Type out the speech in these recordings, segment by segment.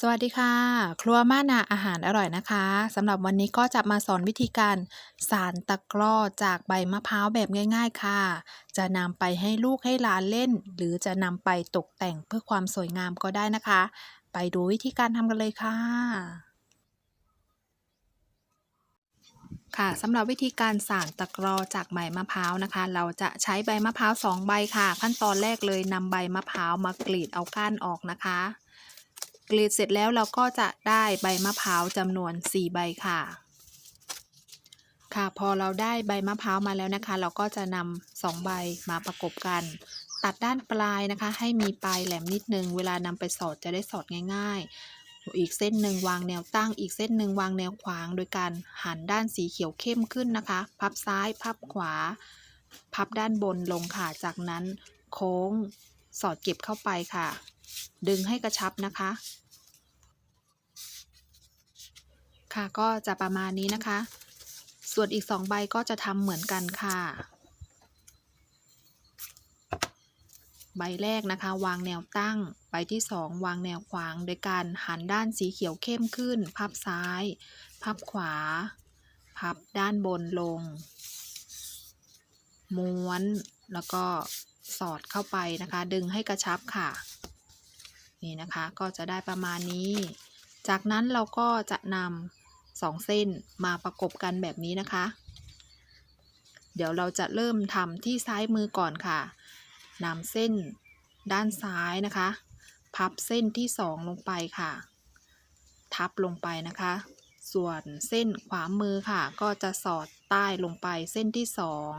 สวัสดีค่ะ ครัวม่านาอาหารอร่อยนะคะสำหรับวันนี้ก็จะมาสอนวิธีการสานตะกร้อจากใบมะพร้าวแบบง่าย ๆ ค่ะ จะนำไปให้ลูกให้หลานเล่น หรือจะนำไปตกแต่งเพื่อความสวยงามก็ได้นะคะ ไปดูวิธีการทำกันเลยค่ะ ค่ะสำหรับวิธีการสานตะกร้อจากใบมะพร้าวนะคะ เราจะใช้ใบมะพร้าวสองใบค่ะ ขั้นตอนแรกเลยนำใบมะพร้าวมากรีดเอาก้านออกนะคะ กรีดเสร็จแล้วเราก็จะได้ใบมะพร้าวจำนวน 4 ใบค่ะ ค่ะพอเราได้ใบมะพร้าวมาแล้วนะคะ เราก็จะนำสองใบมาประกบกัน ตัดด้านปลายนะคะ ให้มีปลายแหลมนิดนึง เวลานำไปสอดจะได้สอดง่าย ๆ อีกเส้นหนึ่งวางแนวตั้ง อีกเส้นหนึ่งวางแนวขวาง โดยการหันด้านสีเขียวเข้มขึ้นนะคะ พับซ้าย พับขวา พับด้านบนลงค่ะ จากนั้นโค้งสอดเก็บเข้าไปค่ะ ดึงให้กระชับนะคะ ค่ะก็จะประมาณนี้นะคะ ส่วนอีก2ใบก็จะทำเหมือนกันค่ะ ใบแรกนะคะ วางแนวตั้ง ใบที่2วางแนวขวาง โดยการหันด้านสีเขียวเข้มขึ้น พับซ้าย พับขวา พับด้านบนลง ม้วนแล้วก็สอดเข้าไปนะคะ ดึงให้กระชับค่ะ นี่นะคะก็จะได้ประมาณนี้ จากนั้นเราก็จะนำ สองเส้นมาประกบกันแบบนี้นะคะ เดี๋ยวเราจะเริ่มทำที่ซ้ายมือก่อนค่ะนำเส้นด้านซ้ายนะคะ พับเส้นที่สองลงไปค่ะ ทับลงไปนะคะ ส่วนเส้นขวามือค่ะ ก็จะสอดใต้ลงไปเส้นที่สอง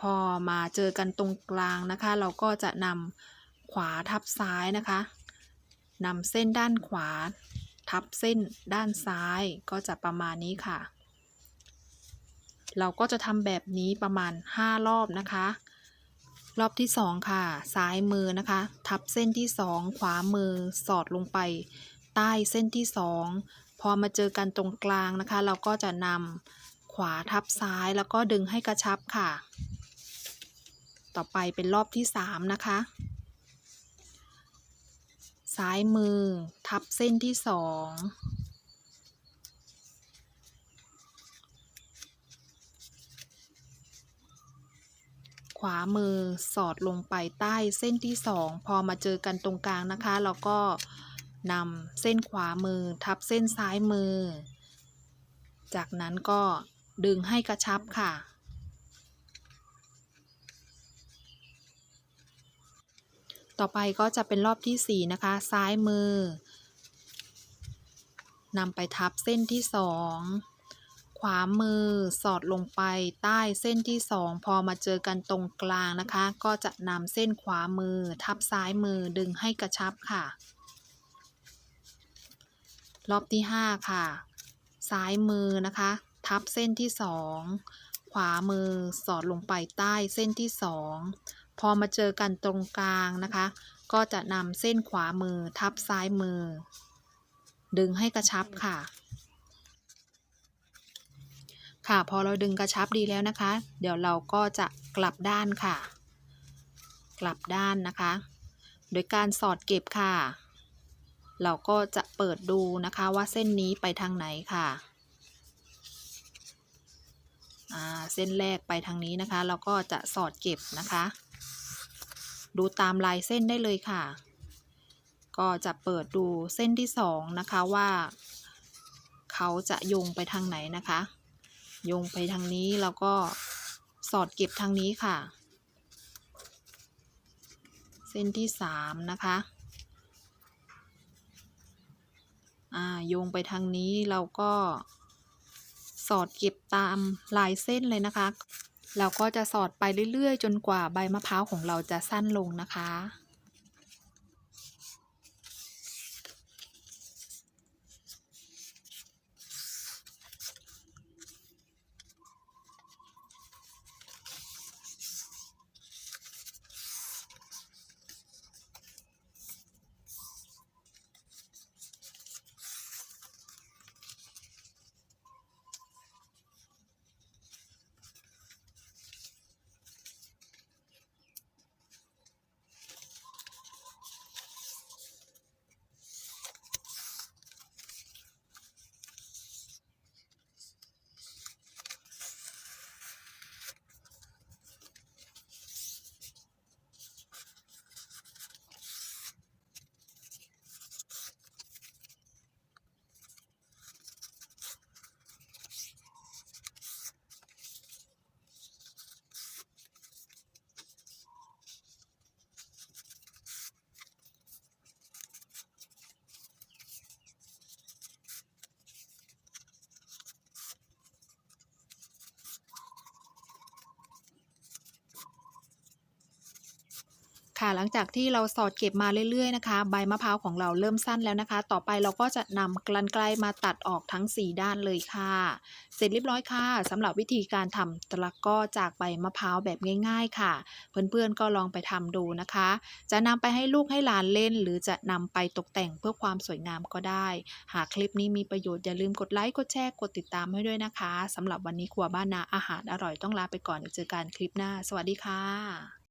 พอมาเจอกันตรงกลางนะคะ เราก็จะนำขวาทับซ้ายนะคะนำเส้นด้านขวา ทับเส้นด้านซ้ายก็จะประมาณนี้ค่ะ เราก็จะทำแบบนี้ประมาณ 5 รอบนะคะ รอบที่ 2 ค่ะ ซ้ายมือนะคะ ทับเส้นที่ 2 ขวามือสอดลงไป ใต้เส้นที่ 2 พอมาเจอกันตรงกลางนะคะ เราก็จะนำขวาทับซ้ายแล้วก็ดึงให้กระชับค่ะ ต่อไปเป็นรอบที่ 3 นะคะ ซ้ายมือ ทับเส้นที่สองขวามือสอดลงไปใต้เส้นที่สองพอมาเจอกันตรงกลางนะคะเราก็นำเส้นขวามือทับเส้นซ้ายมือ จากนั้นก็ดึงให้กระชับค่ะ ต่อไปก็จะเป็นรอบที่ 4 นะคะ ซ้ายมือนำไปทับเส้นที่ 2 ขวามือสอดลงไปใต้เส้นที่ 2 พอมาเจอกันตรงกลางนะคะ ก็จะนำเส้นขวามือ ทับซ้ายมือดึงให้กระชับค่ะ รอบที่ 5 ค่ะ ซ้ายมือนะคะ ทับเส้นที่ 2 ขวามือสอดลงไปใต้เส้นที่ 2 พอมาเจอกันตรงกลางนะคะ ก็จะนำเส้นขวามือทับซ้ายมือ ดึงให้กระชับค่ะ ค่ะพอเราดึงกระชับดีแล้วนะคะ เดี๋ยวเราก็จะกลับด้านค่ะ กลับด้านนะคะ โดยการสอดเก็บค่ะ เราก็จะเปิดดูนะคะว่าเส้นนี้ไปทางไหนค่ะเส้นแรกไปทางนี้นะคะ เราก็จะสอดเก็บนะคะ ดูตามลายเส้นได้เลยค่ะ ก็จะเปิดดูเส้นที่สองนะคะว่า เขาจะโยงไปทางไหนนะคะโยงไปทางนี้แล้วก็สอดเก็บทางนี้ค่ะ เส้นที่สามนะคะอ่าโยงไปทางนี้เราก็สอดเก็บตามลายเส้นเลยนะคะ เราก็จะสอดไปเรื่อยๆ จนกว่าใบมะพร้าวของเราจะสั้นลงนะคะ ค่ะ หลังจากที่เราสอดเก็บมาเรื่อยๆนะคะ ใบมะพร้าวของเราเริ่มสั้นแล้วนะคะ ต่อไปเราก็จะนำกรรไกรมาตัดออกทั้ง 4 ด้านเลยค่ะ เสร็จเรียบร้อยค่ะสำหรับวิธีการทำตะก้อจากใบมะพร้าวแบบง่าย ๆ ค่ะ เพื่อนๆก็ลองไปทำดูนะคะ จะนำไปให้ลูกให้หลานเล่น หรือจะนำไปตกแต่งเพื่อความสวยงามก็ได้ หากคลิปนี้มีประโยชน์อย่าลืมกดไลค์กดแชร์กดติดตามให้ด้วยนะคะสำหรับวันนี้ครัวบ้านนาอาหารอร่อยต้องลาไปก่อนเดี๋ยวเจอกันคลิปหน้า สวัสดีค่ะ